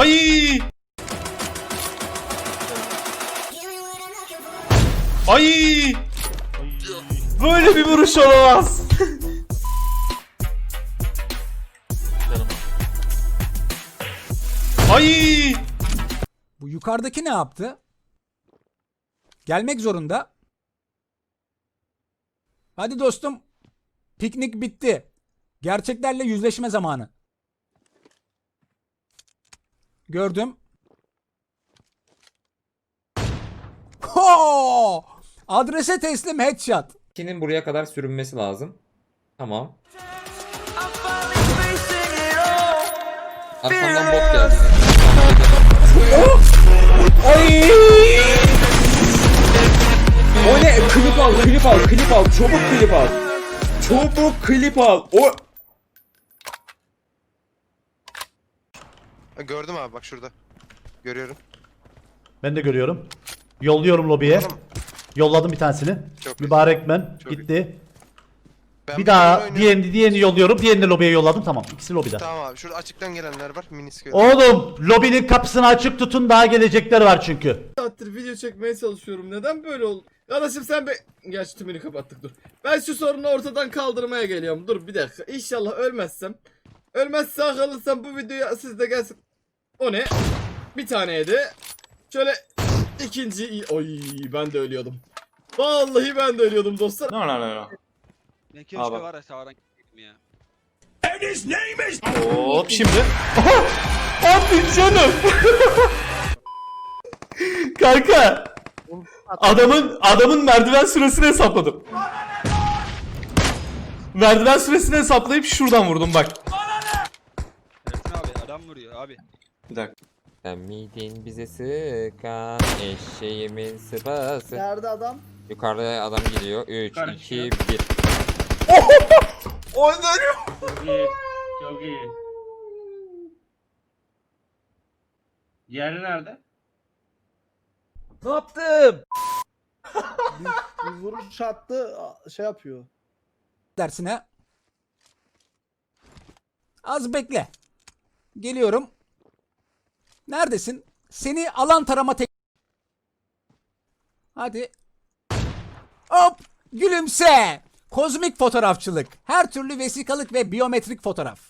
Ay! Ay! Böyle bir vuruş olamaz. Ay! Bu yukarıdaki ne yaptı? Gelmek zorunda. Hadi dostum. Piknik bitti. Gerçeklerle yüzleşme zamanı. Gördüm. Ho! Adrese teslim headshot. İkinin buraya kadar sürünmesi lazım. Tamam. Arkamdan bot geldi. Ay! O ne? Klip al, klip al, klip al. Çabuk klip al. Çabuk klip al. O Ha, Gördüm abi bak şurada. Görüyorum. Ben de görüyorum. Yolluyorum lobiye. Yolladım bir tanesini. Çok Mübarek men Çok gitti. ben Bir daha oynuyorum. diğerini, diğerini yolluyorum. Diğerini lobiye yolladım. Tamam. İkisi lobide. Tamam abi şurada açıktan gelenler var. Miniski Oğlum lobinin kapısını açık tutun daha gelecekler var çünkü. saattir video çekmeye çalışıyorum. Neden böyle oldu? Kardeşim sen be... Gerçi tümünü kapattık dur. Ben şu sorunu ortadan kaldırmaya geliyorum. Dur bir dakika. İnşallah ölmezsem. Ölmezse kalırsam bu videoya siz de gelsin. O ne? Bir tane yedi. Şöyle ikinci... Oy ben de ölüyordum. Vallahi ben de ölüyordum dostlar. No no no no. Ne keşke Abi. var ya sağdan gittim ya. Hop şimdi. Abi canım. Kanka. Adamın adamın merdiven süresini hesapladım. Merdiven süresini hesaplayıp şuradan vurdum bak. Ersin abi adam vuruyor abi. Bir dakika. Sen miydin bize sıkan eşeğimin sıpası. Nerede adam? Yukarıda adam geliyor. 3, 2, 1. Çok iyi. Çok iyi. Diğeri nerede? Ne yaptım? bir, bir vuruş attı şey yapıyor. Dersine. Az bekle. Geliyorum. Neredesin? Seni alan tarama tek... Hadi. Hop! Gülümse! Kozmik fotoğrafçılık. Her türlü vesikalık ve biyometrik fotoğraf.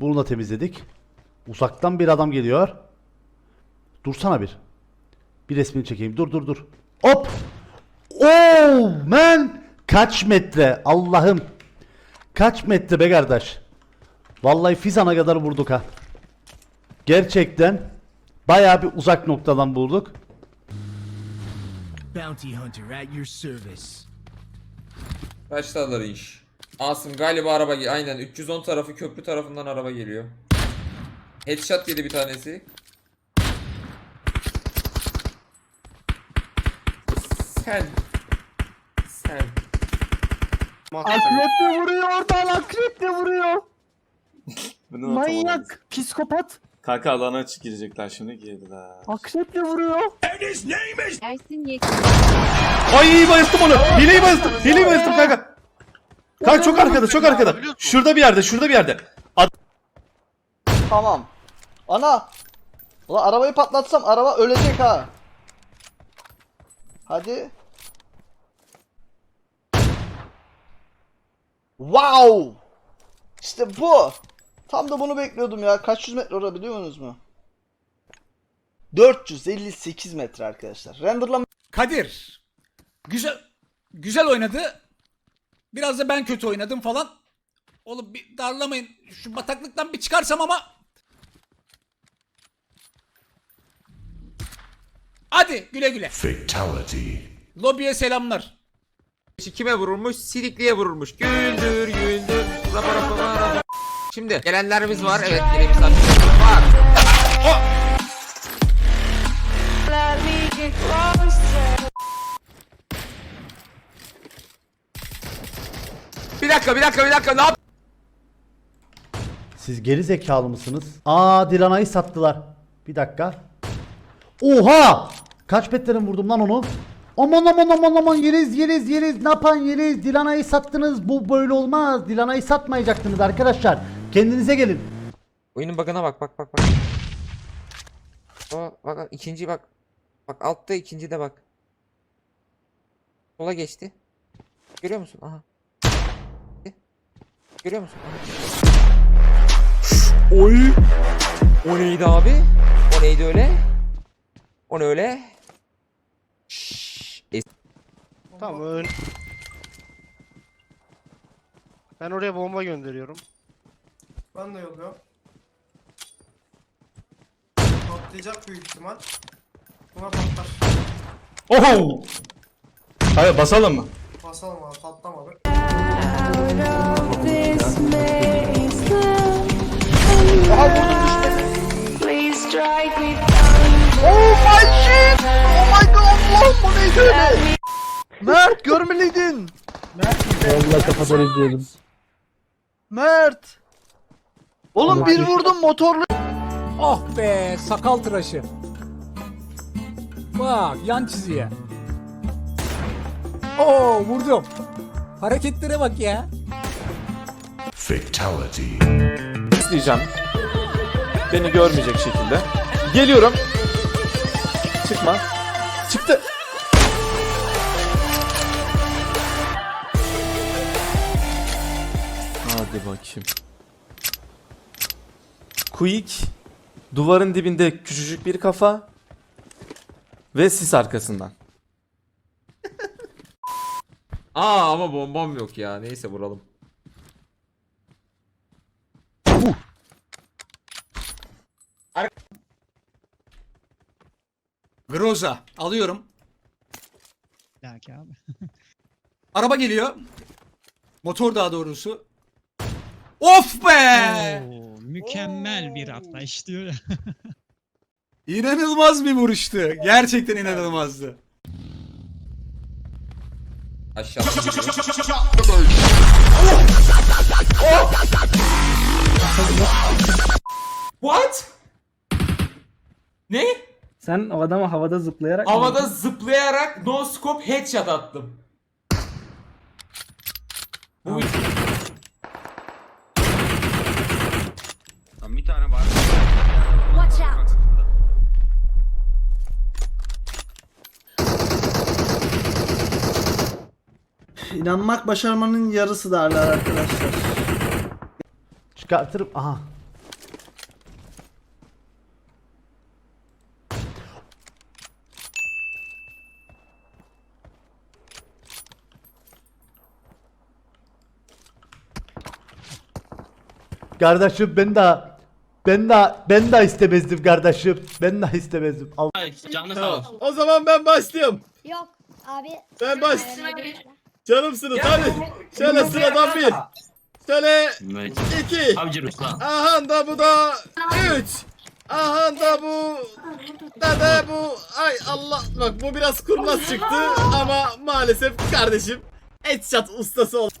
Bunu da temizledik. Uzaktan bir adam geliyor. Dursana bir. Bir resmini çekeyim. Dur dur dur. Hop! Oh man! Kaç metre? Allah'ım. Kaç metre be kardeş? Vallahi Fizan'a kadar vurduk ha. Gerçekten bayağı bir uzak noktadan bulduk. Bounty hunter at your service. Başladılar iş. Asım galiba araba geliyor. Aynen 310 tarafı köprü tarafından araba geliyor. Headshot yedi bir tanesi. Sen. Sen. Akrep de vuruyor oradan akrep de vuruyor. Bunu Manyak. Psikopat. Kanka alana açık girecekler şimdi girdiler. Akrep de vuruyor. Ersin Yekin. Ay bayılttım onu. Hileyi bayılttım. Hileyi bayılttım kanka. Kanka çok arkada çok arkada. Şurada bir yerde şurada bir yerde. Tamam. Ana. Ulan arabayı patlatsam araba ölecek ha. Hadi. Wow. İşte bu. Tam da bunu bekliyordum ya. Kaç yüz metre orada biliyor musunuz mu? 458 metre arkadaşlar. Renderlama Kadir. Güzel güzel oynadı. Biraz da ben kötü oynadım falan. Oğlum bir darlamayın. Şu bataklıktan bir çıkarsam ama. Hadi güle güle. Fatality. Lobiye selamlar. Kime vurulmuş? Sidikli'ye vurulmuş. Güldür güldür. Rapa rapa rapa. Şimdi gelenlerimiz var. Evet yine misafirlerimiz var. Bir dakika bir dakika bir dakika ne yap? Siz geri zekalı mısınız? Aa Dilana'yı sattılar. Bir dakika. Oha! Kaç metreden vurdum lan onu? Aman aman aman aman yeriz yeriz yeriz ne yapan yeriz Dilana'yı sattınız bu böyle olmaz Dilana'yı satmayacaktınız arkadaşlar kendinize gelin Oyunun bug'ına bak bak bak bak. O bak ikinci bak. Bak altta ikinci de bak. Sola geçti. Görüyor musun? Aha. Görüyor musun? Aha. Oy. O neydi abi? O neydi öyle? O ne öyle? Şşş. Tamam ön. Ben oraya bomba gönderiyorum. Ben de yolluyorum. Patlayacak büyük ihtimal. Buna patlar. Oho! Hayır basalım mı? Basalım abi patlamadı. Aha vurdum düşmedi. Mert görmeliydin. Vallahi kafadan izleyelim. Mert. Oğlum bir vurdum motorlu. Oh be sakal tıraşı. Bak yan çiziye. Oo vurdum. Hareketlere bak ya. Fatality. İsteyeceğim. Beni görmeyecek şekilde. Geliyorum. Çıkma. Çıktı. Hadi bakayım. Quick. Duvarın dibinde küçücük bir kafa. Ve sis arkasından. Aa ama bombam yok ya. Neyse vuralım. Groza alıyorum. Belki abi. Araba geliyor. Motor daha doğrusu. Of be! Mükemmel bir atlayış diyor. İnanılmaz bir vuruştu. Gerçekten inanılmazdı. Aşağı. What? Ne? Sen o adama havada zıplayarak Havada zıplayarak no scope headshot attım. Bu bir tane var. Watch out. İnanmak başarmanın yarısı derler arkadaşlar. Çıkartırım. Aha. Kardeşim ben daha ben daha ben daha istemezdim kardeşim. Ben daha istemezdim. Al. Canlı sağ ol. O zaman ben başlıyorum. Yok abi. Ben baş. Canımsınız hadi. Şöyle sıradan bir. Şöyle iki. Avcı Ruslan. Aha da bu da üç. Aha da bu da da bu. Ay Allah bak bu biraz kurnaz çıktı ama maalesef kardeşim headshot ustası oldu.